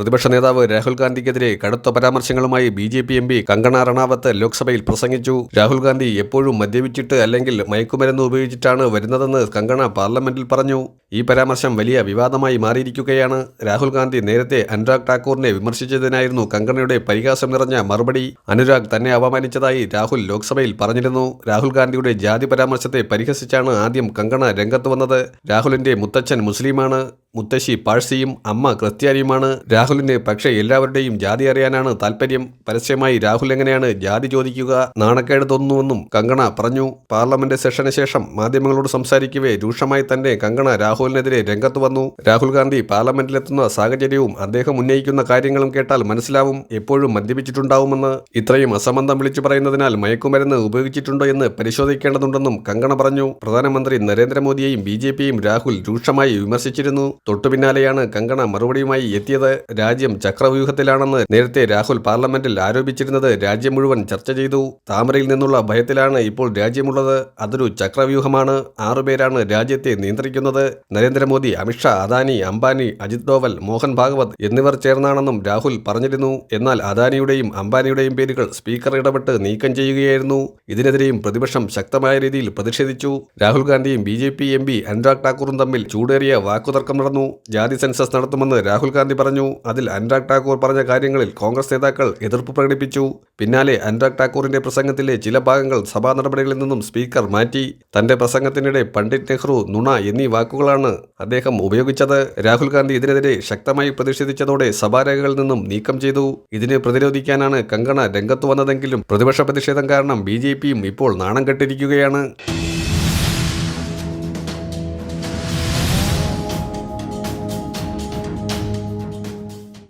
പ്രതിപക്ഷ നേതാവ് രാഹുൽ ഗാന്ധിക്കെതിരെ കടുത്ത പരാമർശങ്ങളുമായി B J P M P Kangana Ranaut ലോക്സഭയിൽ പ്രസംഗിച്ചു. രാഹുൽ ഗാന്ധി എപ്പോഴും മദ്യപിച്ചിട്ട് അല്ലെങ്കിൽ മയക്കുമരുന്ന് ഉപയോഗിച്ചിട്ടാണ് വരുന്നതെന്ന് കങ്കണ പാർലമെന്റിൽ പറഞ്ഞു. ഈ പരാമർശം വലിയ വിവാദമായി മാറിയിരിക്കുകയാണ്. രാഹുൽ ഗാന്ധി നേരത്തെ അനുരാഗ് ഠാക്കൂറിനെ വിമർശിച്ചതിനായിരുന്നു കങ്കണയുടെ പരിഹാസം നിറഞ്ഞ മറുപടി. അനുരാഗ് തന്നെ അപമാനിച്ചതായി രാഹുൽ ലോക്സഭയിൽ പറഞ്ഞിരുന്നു. രാഹുൽ ഗാന്ധിയുടെ ജാതി പരാമർശത്തെ പരിഹസിച്ചാണ് ആദ്യം കങ്കണ രംഗത്ത് വന്നത്. രാഹുലിന്റെ മുത്തച്ഛൻ മുസ്ലിമാണ് മുത്തശ്ശി പാഴ്സിയും അമ്മ ക്രിസ്ത്യാനിയുമാണ്. രാഹുലിന് പക്ഷേ എല്ലാവരുടെയും ജാതി അറിയാനാണ് താല്പര്യം പരസ്യമായി രാഹുൽ എങ്ങനെയാണ് ജാതി ചോദിക്കുക? നാണക്കേട് തോന്നുന്നുവെന്നും കങ്കണ പറഞ്ഞു. പാർലമെന്റ് സെഷന് ശേഷം മാധ്യമങ്ങളോട് സംസാരിക്കവേ രൂക്ഷമായി തന്നെ കങ്കണ രാഹുലിനെതിരെ രംഗത്ത് വന്നു. രാഹുൽ ഗാന്ധി പാർലമെന്റിലെത്തുന്ന സാഹചര്യവും അദ്ദേഹം ഉന്നയിക്കുന്ന കാര്യങ്ങളും കേട്ടാൽ മനസ്സിലാവും എപ്പോഴും മദ്യപിച്ചിട്ടുണ്ടാവുമെന്ന്. ഇത്രയും അസംബന്ധം വിളിച്ചു പറയുന്നതിനാൽ മയക്കുമരുന്ന് ഉപയോഗിച്ചിട്ടുണ്ടോ എന്ന് പരിശോധിക്കേണ്ടതുണ്ടെന്നും കങ്കണ പറഞ്ഞു. പ്രധാനമന്ത്രി നരേന്ദ്രമോദിയെയും ബി ജെ പിയും രാഹുൽ രൂക്ഷമായി വിമർശിച്ചിരുന്നു. തൊട്ടുപിന്നാലെയാണ് കങ്കണ മറുപടിയുമായി എത്തിയത്. രാജ്യം ചക്രവ്യൂഹത്തിലാണെന്ന് നേരത്തെ രാഹുൽ പാർലമെന്റിൽ ആരോപിച്ചിരുന്നത് രാജ്യം മുഴുവൻ ചർച്ച ചെയ്തു. താമരയിൽ നിന്നുള്ള ഭയത്തിലാണ് ഇപ്പോൾ രാജ്യമുള്ളത്. അതൊരു ചക്രവ്യൂഹമാണ്. ആറുപേരാണ് രാജ്യത്തെ നിയന്ത്രിക്കുന്നത്. നരേന്ദ്രമോദി അമിത്ഷാ അദാനി അംബാനി അജിത് ഡോവൽ മോഹൻ ഭാഗവത് എന്നിവർ ചേർന്നാണെന്നും രാഹുൽ പറഞ്ഞിരുന്നു. എന്നാൽ അദാനിയുടെയും അംബാനിയുടെയും പേരുകൾ സ്പീക്കർ ഇടപെട്ട് നീക്കം ചെയ്യുകയായിരുന്നു. ഇതിനെതിരെയും പ്രതിപക്ഷം ശക്തമായ രീതിയിൽ പ്രതിഷേധിച്ചു. രാഹുൽ ഗാന്ധിയും B J P M P Anurag ഠാക്കൂറും തമ്മിൽ ചൂടേറിയ വാക്കുതർക്കം നടന്നു. ജാതി സെൻസസ് നടത്തുമെന്ന് രാഹുൽ ഗാന്ധി പറഞ്ഞു. അതിൽ അനുരാഗ് ഠാക്കൂർ പറഞ്ഞ കാര്യങ്ങളിൽ കോൺഗ്രസ് നേതാക്കൾ എതിർപ്പ് പ്രകടിപ്പിച്ചു. പിന്നാലെ അനുരാഗ് ഠാക്കൂറിന്റെ പ്രസംഗത്തിലെ ചില ഭാഗങ്ങൾ സഭാ നടപടികളിൽ നിന്നും സ്പീക്കർ മാറ്റി. തന്റെ പ്രസംഗത്തിനിടെ പണ്ഡിറ്റ് നെഹ്റു നുണ എന്നീ വാക്കുകളാണ് അദ്ദേഹം ഉപയോഗിച്ചത്. രാഹുൽ ഗാന്ധി ഇതിനെതിരെ ശക്തമായി പ്രതിഷേധിച്ചതോടെ സഭാരേഖകളിൽ നിന്നും നീക്കം ചെയ്തു. ഇതിനെ പ്രതിരോധിക്കാനാണ് കങ്കണ രംഗത്തു വന്നതെങ്കിലും പ്രതിപക്ഷ പ്രതിഷേധം കാരണം ബി ഇപ്പോൾ നാണം കെട്ടിരിക്കുകയാണ്.